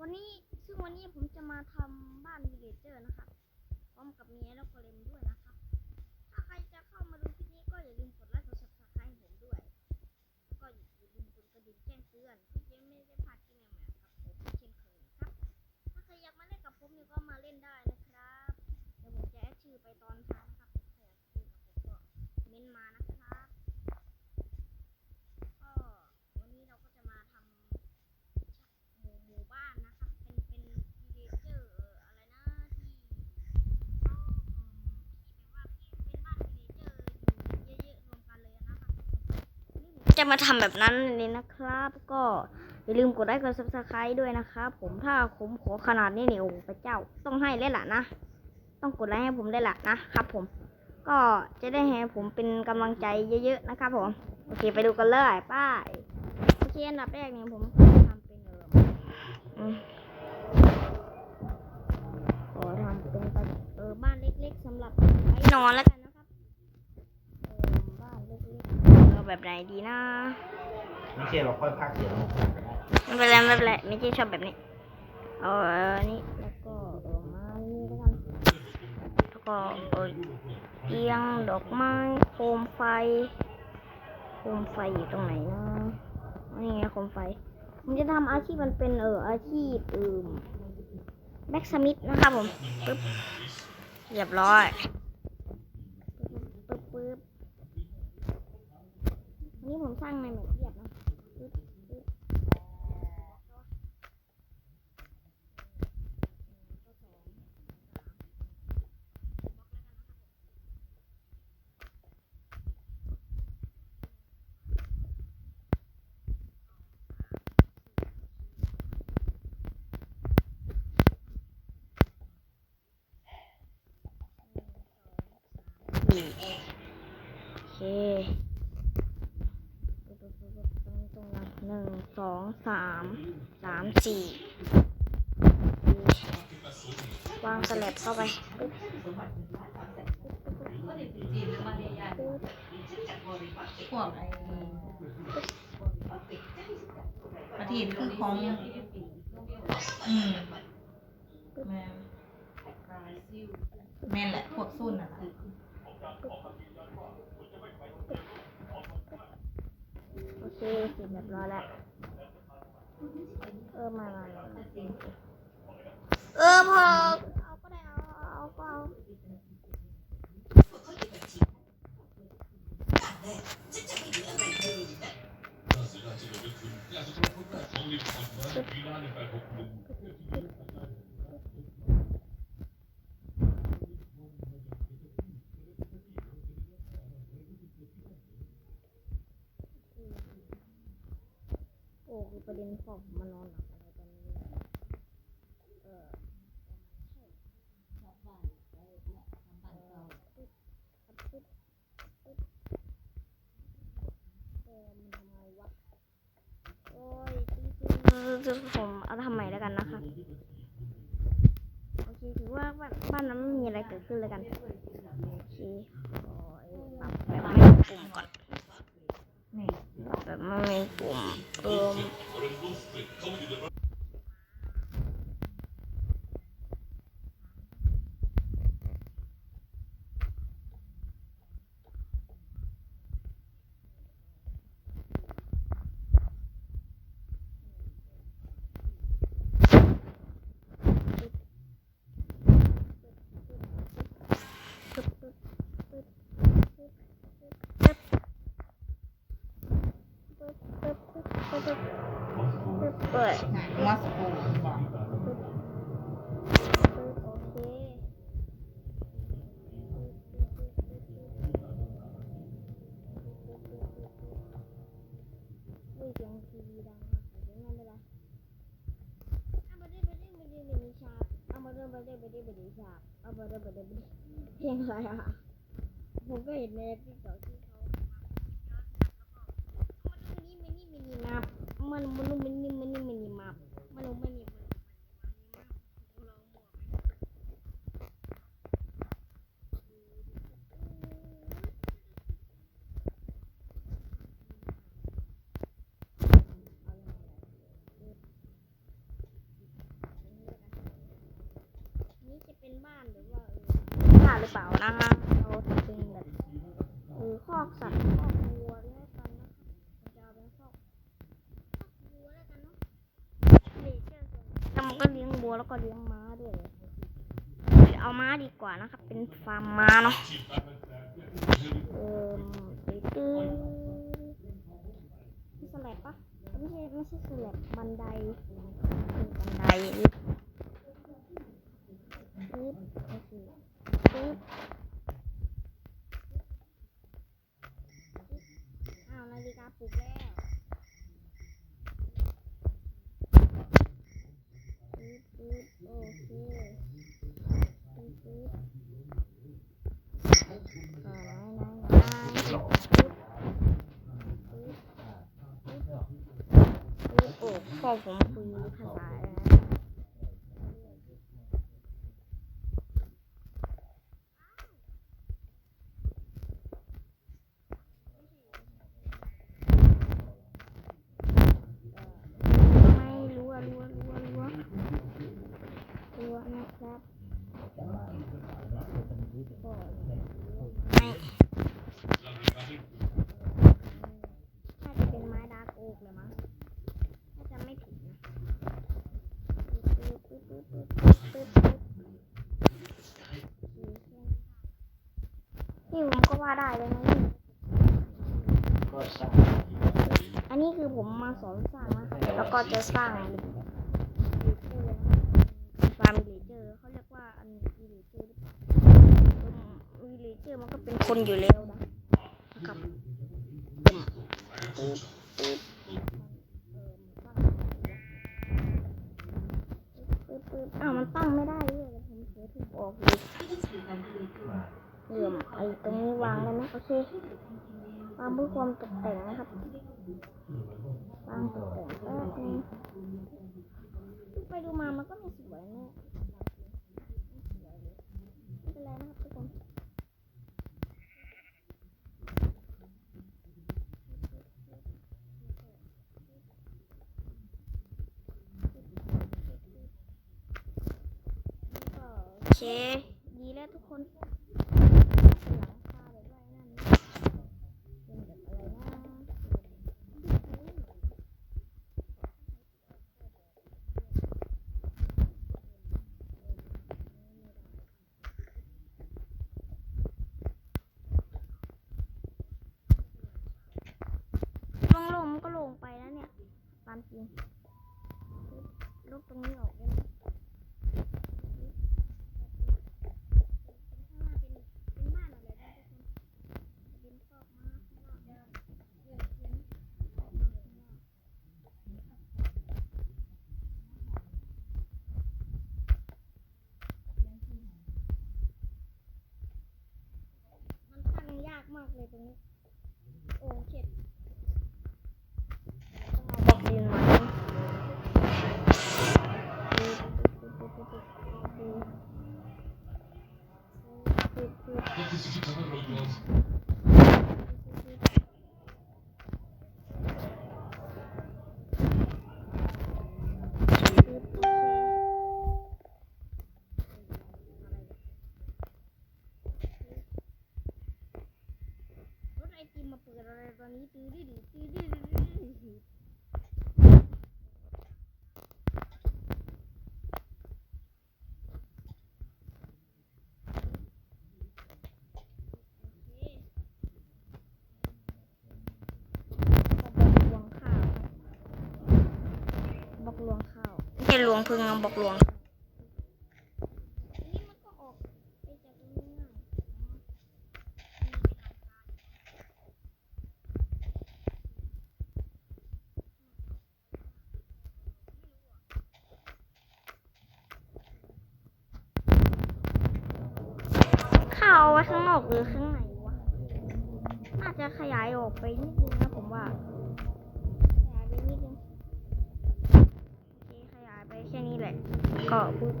วันนี้ซึ่งวันนี้ผมจะมาทำบ้านวิเลเจอร์นะครับพร้อมกับเมียแล้วก็เลมด้วยนะครับ ถ้าใครจะเข้ามาดูคลิปนี้ก็อย่าลืมกดไลค์กดซับสไครต์ผมด้วย แล้วก็อย่าลืมกดกระดิ่งแจ้งเตือนเพื่อจะไม่ได้พลาดคลิปใหม่ๆครับผมเช่นเคยนะครับ ถ้าใครอยากมาเล่นกับผมเนี่ยก็มาเล่นได้นะครับ เดี๋ยวผมจะแอดชื่อไปตอนท้ายนะครับถ้าอยากเล่นกับผมก็เม้นต์มานะครับ ก็วันนี้เราก็จะมาทำหมู่หมู่บ้านนะครับ เป็นเป็นวิลเลเจอร์อะไรนะที่เขาเอ่มที่แบบว่าที่เป็นบ้านวิลเลเจอร์อยู่เยอะๆรวมกันเลยนะครับวันนี้ผม จะมาทำแบบนั้นเลยนะครับ ก็อย่าลืมกดไลค์กด subscribe ด้วยนะครับผมถ้าผมขอขนาดนี้เนี่ยโอ้พระเจ้าต้องให้เลยล่ะนะ ต้องกดไลค์ให้ผมได้ล่ะนะครับผม ก็จะได้ให้ผมเป็นกำลังใจเยอะๆนะครับผมโอเคไปดูกันเลยป้ายโอเคอันดับแรกเนี่ยผมขอทำเป็นเอออืมขอทำเป็นเออบ้านเล็ก ๆสำหรับไว้นอนแล้วกันนะครับเออบ้านเล็กๆเอา แบบไหนดีนะไม่ใช่เราค่อยพากย์เสียงลงก็ได้ไม่เป็นไรไม่เป็นไรไม่ใช่ชอบแบบนี้เอาเออนี่แล้วก็เออไม้นี่แล้วกันแล้วก็เออเตียงดอกไม้โคมไฟ โคมไฟอยู่ตรงไหนนะนี่ไงโคมไฟผมจะทำอาชีพมันเป็นเอออาชีพเออแบ็กสมิธนะครับผมปึ๊บเรียบร้อยปึ๊บปึ๊บปึ๊บอันนี้ผม สร้างในแบบเรียบนะปึ๊บปึ๊บสี่โอเคปึ๊บปึ๊บปึ๊บปึ๊บตรงตรงนั้น หนึ่งสองสามสามสี่วางสแลับเข้าไปปึ๊บพวกไอ้ประเทศคือของอืมแม่นแม่นแหละพวกซุ่นน่ะล่ะ โอเคเสร็จเรียบร้อยแล้ว เออมามามาเออพอเอาก็ได้เอาเอาก็เอาโอ้คือ ประเด็นพอผมานอนหลับอะไรตอนนี้เออครับปึ๊บปึ๊บเออมันทำไมวะโอ้ยจริงๆผมเอาทำใหม่แล้วกันนะครับโอเคถือว่าบ้านบ้านนั้นไม่มีอะไรเกิดขึ้นเลยกันโอเคขอปรับแบบไม่มีปุ่มก่อนแบบไม่มีปุ่ม เสียงทีวีดังมากเสียงนั่นเละอามาเด้ไปเด้ไปเด้ไปเด้ชาบเอามาเด้ไปเด้ไปเด้ไปเด้ชาบเอามาเด้ไปเด้ได้เพลงอะไรอะผมก็เห็นในติ๊กต็อกที่เขามันนี่มันนี่มันนี่มามันมันมันนี่มันนี่มันนี่มามันมัน นี่มันหรือเปล่านะเราทำเป็นแบบเออคอกสัตว์คอกวัวแล้วกันนะครับจะเป็นคอกคอกวัวแล้วกันเนาะแล้วมันก็เลี้ยงวัวแล้วก็เลี้ยงม้าด้วยเอาม้าดีกว่านะครับเป็นฟาร์มม้าเนาะเออตื้อตื้อมีสแลบปะไม่ใช่ไม่ใช่สแลบบันไดบันไดปึ๊บปึ๊บโอเคปึ๊บอ้าวนาฬิกาปลุกแล้วปึ๊บปึ๊บโอเคปึ๊บปึ๊บอ่า ไหนไหนไหนปึ๊บปึ๊บปึ๊บโอ้พ่อผมคุยภาษาอะไรนะ ไม่รู้อะรู้อะรู้อะรู้อะรู้อะนะครับก็ไม่น่าจะเป็นไม้ดาร์กโอ๊กเลยมั้งถ้าจะไม่ผิดนะปึ๊บปึ๊บปึ๊บปึ๊บปึ๊บปึ๊บปึ๊บ นี่ผมก็ว่าได้เลยนะนี่ก็สร้างอันนี้คือผมมาสอนสร้างนะแล้วก็จะสร้างฟาร์มวิลเลเจอร์เขาเรียกว่าอันวิลเลเจอร์หรือเปล่าวิลเลเจอร์มันก็เป็นคนอยู่แล้วนะนะครับอ้าวมันตั้งไม่ได้เดี๋ยผมเสียถูกออกเลย เหลื่อมไอ้ตรงนี้วางได้ไหมโอเควางเพื่อความตกแต่งนะครับวางตกแต่งแป๊บนึงดูไปดูมามันก็ม่สวยนะไม่เลยไม่เป็นไรนะครับทุกคนโอเคดีแล้วทุกคนหลังคาแบบว่านั่นนะเป็นแบบอะไรนะ ลงลงมันก็ลงไปแล้วเนี่ยตามจริงลูกตรงนี้ออกได้ไหมข้างล่างเป็นเป็นบ้านอะไรได้ทุกคนเป็นคอกม้าข้างล่างเป็นคอกม้าข้างล่างมันสร้าง ยา อะไรตอนนี้ตื้อดื้อดื้อตื้อดื้อดื้อดื้อโอเคบอกลวงข้าวไม่ใช่ลวงพึ่งบอกลวงอันนี้มันก็ออกไปจากตรงนี้ง่ายอ๋อ ข้าว เอาไว้ข้างนอกหรือข้างในวะ น่าจะขยายออกไปนิดนึงนะผมว่า ขยายไปนิดนึงโอเคขยายไปแค่นี้แหละ ก็ปึ๊บ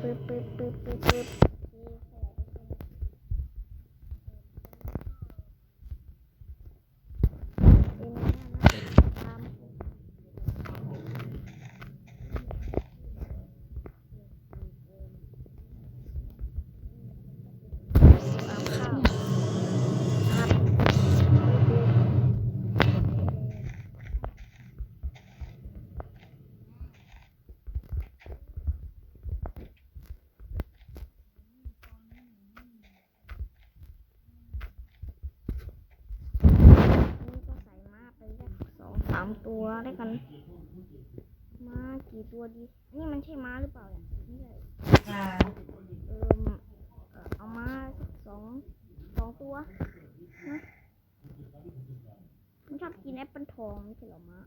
ปึ๊บปึ๊บปึ๊บปึ๊บปึ๊บโอเคขยายไปแค่นี้เป็นไงนะตาม ตัวได้กัน ม้ากี่ตัวดี นี่มันใช่ม้าหรือเปล่าเนี่ยไม่ใช่อ่เออเออเอามาสองสองตัวนะมันชอบกินแอปเปิลทองไม่ใช่เหรอม้า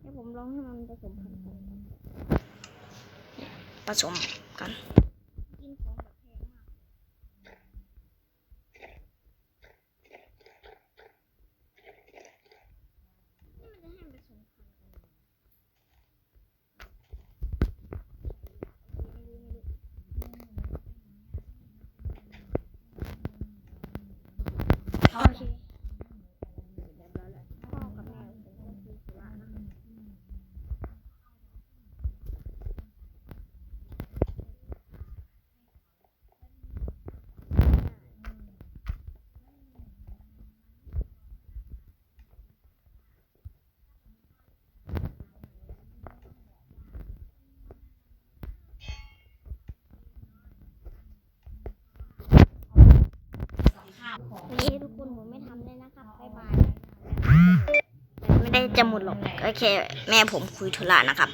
ให้ผมลองให้มันผสมพันธุ์กันผสมกันของแบบแพงมากนี่มันจะให้มันผสมพันธุ์กันเหรอไม่รู้ไม่รู้ โอเคเรียบร้อยแล้วพ่อกับแม่ผมก็คุยธุระนะ นี่ทุกคนผมไม่ทำเลยนะครับบ๊ายบายไม่ได้จะหมดหรอก โอเค แม่ผมคุยธุระนะครับ